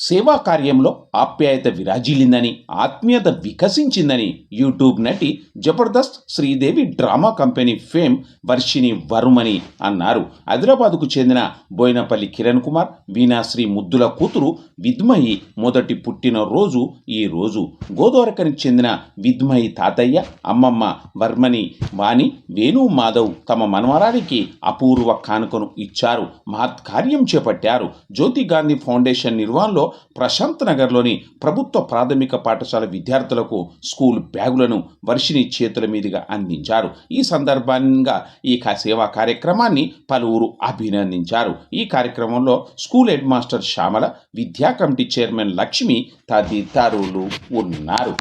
సేవా కార్యంలో ఆప్యాయత విరాజిల్లిందని ఆత్మీయత వికసించిందని యూట్యూబ్ నటి Jabardasth Sridevi drama company fame Varshini వరుమని అన్నారు. హైదరాబాద్కు చెందిన బోయినపల్లి కిరణ్ కుమార్ వీణాశ్రీ ముద్దుల కూతురు విద్మయి మొదటి పుట్టినరోజు ఈ రోజు. గోదావరికనికి చెందిన విద్మయి తాతయ్య అమ్మమ్మ వర్మని వాణి వేణు మాధవ్ తమ మనవరానికి అపూర్వ కానుకను ఇచ్చారు. మహత్ కార్యం చేపట్టారు. జ్యోతి గాంధీ ఫౌండేషన్ నిర్వహణలో ప్రశాంత్ నగర్లోని ప్రభుత్వ ప్రాథమిక పాఠశాల విద్యార్థులకు స్కూల్ బ్యాగులను వర్షిని చేతుల మీదుగా అందించారు. ఈ సందర్భంగా ఈ సేవా కార్యక్రమాన్ని పలువురు అభినందించారు. ఈ కార్యక్రమంలో స్కూల్ హెడ్ మాస్టర్ శ్యామల విద్యా కమిటీ చైర్మన్ లక్ష్మి తదితరులు ఉన్నారు.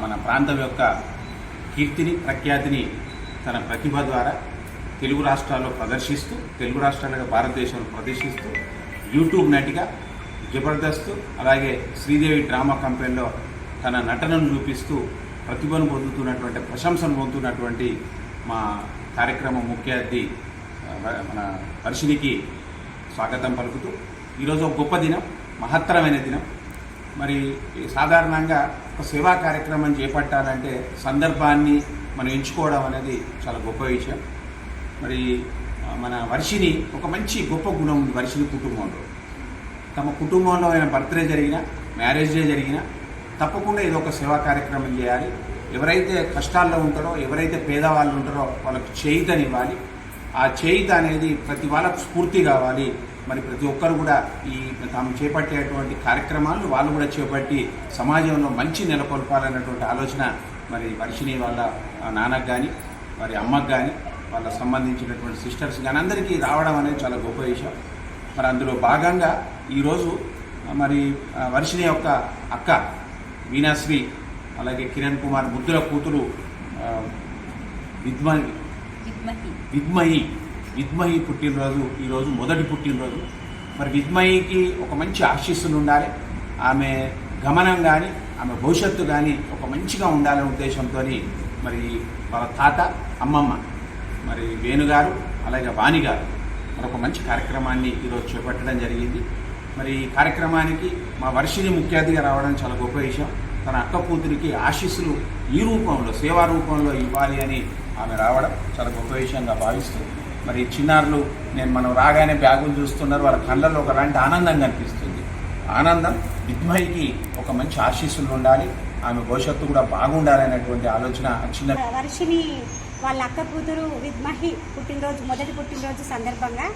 మన ప్రాంతం యొక్క కీర్తిని ప్రఖ్యాతిని తన ప్రతిభ ద్వారా తెలుగు రాష్ట్రాల్లో ప్రదర్శిస్తూ తెలుగు రాష్ట్రాలుగా భారతదేశంలో ప్రదర్శిస్తూ యూట్యూబ్ నటిగా జబర్దస్త్ అలాగే శ్రీదేవి డ్రామా కంపెనీలో తన నటనను చూపిస్తూ ప్రతిభను పొందుతున్నటువంటి ప్రశంసను పొందుతున్నటువంటి మా కార్యక్రమం ముఖ్య అతిథి మన వర్షినికి స్వాగతం పలుకుతూ ఈరోజు ఒక గొప్ప దినం మహత్తరమైన దినం. మరి సాధారణంగా ఒక సేవా కార్యక్రమం చేపట్టాలంటే సందర్భాన్ని మనం ఎంచుకోవడం అనేది చాలా గొప్ప విషయం. మరి మన వర్షిని ఒక మంచి గొప్ప గుణం ఉంది వర్షిని కుటుంబంలో. తమ కుటుంబంలో అయిన బర్త్డే జరిగినా మ్యారేజ్ డే జరిగినా తప్పకుండా ఏదో ఒక సేవా కార్యక్రమం చేయాలి. ఎవరైతే కష్టాల్లో ఉంటారో ఎవరైతే పేదవాళ్ళు ఉంటారో వాళ్ళకు చేయితనివ్వాలి. ఆ చేయిత అనేది ప్రతి వాళ్ళకు స్ఫూర్తి కావాలి. మరి ప్రతి ఒక్కరు కూడా ఈ తాము చేపట్టేటువంటి కార్యక్రమాలను వాళ్ళు కూడా చేపట్టి సమాజంలో మంచి నెలకొల్పాలన్నటువంటి ఆలోచన మరి వర్షిని వాళ్ళ నాన్నకు కానీ మరి అమ్మకు కానీ వాళ్ళ సంబంధించినటువంటి సిస్టర్స్ కానీ అందరికీ రావడం అనేది చాలా గొప్ప విషయం. మరి అందులో భాగంగా ఈరోజు మరి ఆ, వర్షిని యొక్క అక్క వీణాశ్రీ అలాగే కిరణ్ కుమార్ ముద్దుల కూతురు ఆ, విద్మని విద్మయి పుట్టినరోజు ఈరోజు మొదటి పుట్టినరోజు. మరి విద్మయికి ఒక మంచి ఆశీస్సులు ఉండాలి. ఆమె గమనం కానీ ఆమె భవిష్యత్తు కానీ ఒక మంచిగా ఉండాలనే ఉద్దేశంతో మరి వాళ్ళ తాత అమ్మమ్మ మరి వేణుగారు అలాగే వాణి గారు మరి ఒక మంచి కార్యక్రమాన్ని ఈరోజు చేపట్టడం జరిగింది. మరి ఈ కార్యక్రమానికి మా వర్షిని ముఖ్య అతిథిగా రావడం చాలా గొప్ప విషయం. తన అక్క కూతురికి ఆశీస్సులు ఈ రూపంలో సేవా రూపంలో ఇవ్వాలి అని ఆమె రావడం చాలా గొప్ప విషయంగా భావిస్తుంది. మరి చిన్నారులు నేను మనం రాగానే బ్యాగులు చూస్తున్నారు వాళ్ళ కళ్ళల్లో ఒకలాంటి ఆనందం కనిపిస్తుంది. ఆనందం విద్మహికి ఒక మంచి ఆశీస్సులు ఉండాలి ఆమె భవిష్యత్తు కూడా బాగుండాలి అనేటువంటి ఆలోచన చిన్న వర్షిని వాళ్ళ అక్క కూతురు విద్మహి పుట్టినరోజు మొదటి పుట్టినరోజు సందర్భంగా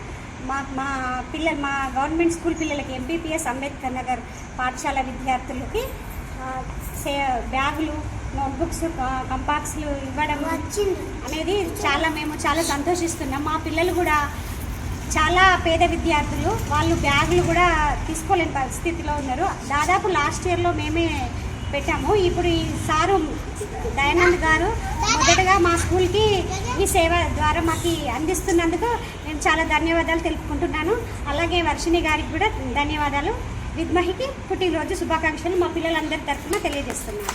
మా మా పిల్లలు మా గవర్నమెంట్ స్కూల్ పిల్లలకి ఎంపీపీఎస్ అంబేద్కర్ నగర్ పాఠశాల విద్యార్థులకి సే బ్యాగులు నోట్బుక్స్ కంపాక్స్లు ఇవ్వడం అనేది చాలా మేము చాలా సంతోషిస్తున్నాం. మా పిల్లలు కూడా చాలా పేద విద్యార్థులు వాళ్ళు బ్యాగులు కూడా తీసుకోలేని పరిస్థితిలో ఉన్నారు. దాదాపు లాస్ట్ ఇయర్లో మేమే పెట్టాము. ఇప్పుడు ఈ సారు దయానంద్ గారు మొదటగా మా స్కూల్కి ఈ సేవ ద్వారా మాకు అందిస్తున్నందుకు నేను చాలా ధన్యవాదాలు తెలుపుకుంటున్నాను. అలాగే వర్షిణి గారికి కూడా ధన్యవాదాలు. విద్మహికి పుట్టినరోజు శుభాకాంక్షలు మా పిల్లలందరి తరఫున తెలియజేస్తున్నాను.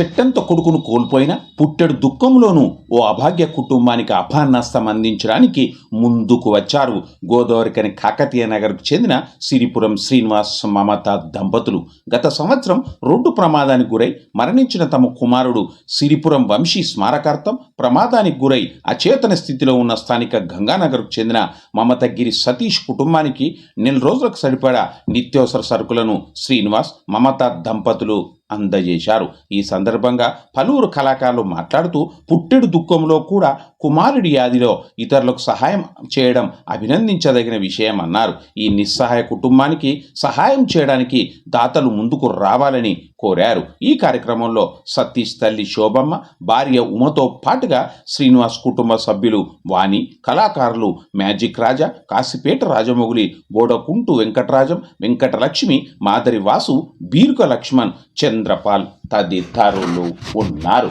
చెట్టంత కొడుకును కోల్పోయిన పుట్టెడు దుఃఖంలోనూ ఓ అభాగ్య కుటుంబానికి అభాన్నస్తం అందించడానికి ముందుకు వచ్చారు. గోదావరికని కాకతీయ నగర్కు చెందిన సిరిపురం శ్రీనివాస్ మమత దంపతులు. గత సంవత్సరం రోడ్డు ప్రమాదానికి గురై మరణించిన తమ కుమారుడు సిరిపురం వంశీ స్మారకార్థం ప్రమాదానికి గురై అచేతన స్థితిలో ఉన్న స్థానిక గంగానగర్కు చెందిన మమతగిరి సతీష్ కుటుంబానికి నెల రోజులకు సరిపడా నిత్యావసర సరుకులను శ్రీనివాస్ మమత దంపతులు అందజేశారు. ఈ సందర్భంగా పలువురు కళాకారులు మాట్లాడుతూ పుట్టెడు దుఃఖంలో కూడా కుమారుడి వ్యాధిలో ఇతరులకు సహాయం చేయడం అభినందించదగిన విషయం అన్నారు. ఈ నిస్సహాయ కుటుంబానికి సహాయం చేయడానికి దాతలు ముందుకు రావాలని కోరారు. ఈ కార్యక్రమంలో సతీష్ తల్లి శోభమ్మ భార్య ఉమతో పాటుగా శ్రీనివాస్ కుటుంబ సభ్యులు వాణి కళాకారులు మ్యాజిక్ రాజా కాశీపేట రాజమౌళి బోడకుంటు వెంకటరాజం వెంకటలక్ష్మి మాదరి వాసు బీరుక లక్ష్మణ్ చంద్రపాల్ తదితరులు ఉన్నారు.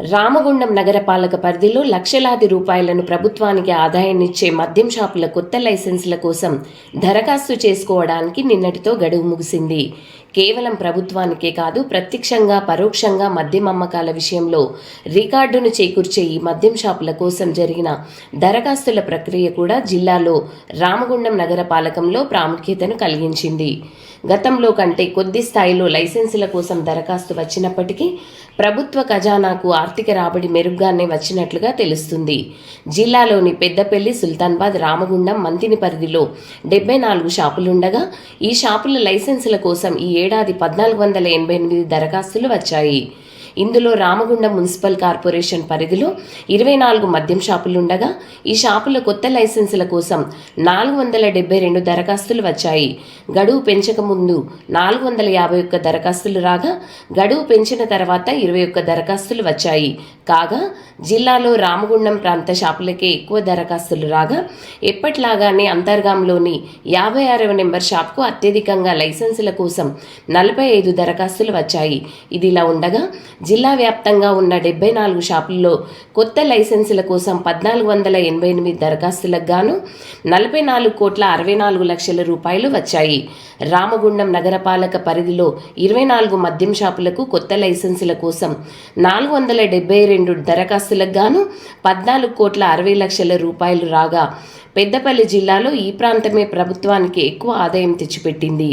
Ramagundam నగరపాలక పరిధిలో లక్షలాది రూపాయలను ప్రభుత్వానికి ఆదాయాన్నిచ్చే మద్యం షాపుల కొత్త లైసెన్సుల కోసం దరఖాస్తు చేసుకోవడానికి నిన్నటితో గడువు ముగిసింది. కేవలం ప్రభుత్వానికే కాదు ప్రత్యక్షంగా పరోక్షంగా మద్యం అమ్మకాల విషయంలో రికార్డును చేకూర్చే ఈ మద్యం షాపుల కోసం జరిగిన దరఖాస్తుల ప్రక్రియ కూడా జిల్లాలో రామగుండం నగరపాలకంలో ప్రాముఖ్యతను కలిగించింది. గతంలో కంటే కొద్ది స్థాయిలో లైసెన్సుల కోసం దరఖాస్తు వచ్చినప్పటికీ ప్రభుత్వ ఖజానాకు ఆర్థిక రాబడి మెరుగ్గానే వచ్చినట్లుగా తెలుస్తుంది. జిల్లాలోని పెద్దపల్లి సుల్తాన్బాద్ రామగుండం మంతిని పరిధిలో డెబ్బై నాలుగు షాపులుండగా ఈ షాపుల లైసెన్సుల కోసం ఈ ఏడాది పద్నాలుగు వందల ఎనభై ఎనిమిది దరఖాస్తులు వచ్చాయి. ఇందులో రామగుండం మున్సిపల్ కార్పొరేషన్ పరిధిలో ఇరవై నాలుగు మద్యం షాపులుండగా ఈ షాపుల కొత్త లైసెన్సుల కోసం నాలుగు వందల డెబ్బై రెండు దరఖాస్తులు వచ్చాయి. గడువు పెంచక ముందు నాలుగు వందల యాభై ఒక్క దరఖాస్తులు రాగా గడువు పెంచిన తర్వాత ఇరవై ఒక్క దరఖాస్తులు వచ్చాయి. కాగా జిల్లాలో రామగుండం ప్రాంత షాపులకే ఎక్కువ దరఖాస్తులు రాగా ఎప్పట్లాగానే అంతర్గాంలోని యాభై ఆరవ నెంబర్ షాప్కు అత్యధికంగా లైసెన్సుల కోసం నలభై ఐదు దరఖాస్తులు వచ్చాయి. ఇది ఇలా ఉండగా జిల్లా వ్యాప్తంగా ఉన్న డెబ్బై నాలుగు షాపుల్లో కొత్త లైసెన్సుల కోసం పద్నాలుగు వందల ఎనభై ఎనిమిది దరఖాస్తులకు గాను నలభై నాలుగు కోట్ల అరవై నాలుగు లక్షల రూపాయలు వచ్చాయి. రామగుండం నగరపాలక పరిధిలో ఇరవై నాలుగు మద్యం షాపులకు కొత్త లైసెన్సుల కోసం నాలుగు వందల డెబ్బై రెండు దరఖాస్తులకు గాను పద్నాలుగు కోట్ల అరవై లక్షల రూపాయలు రాగా పెద్దపల్లి జిల్లాలో ఈ ప్రాంతమే ప్రభుత్వానికి ఎక్కువ ఆదాయం తెచ్చిపెట్టింది.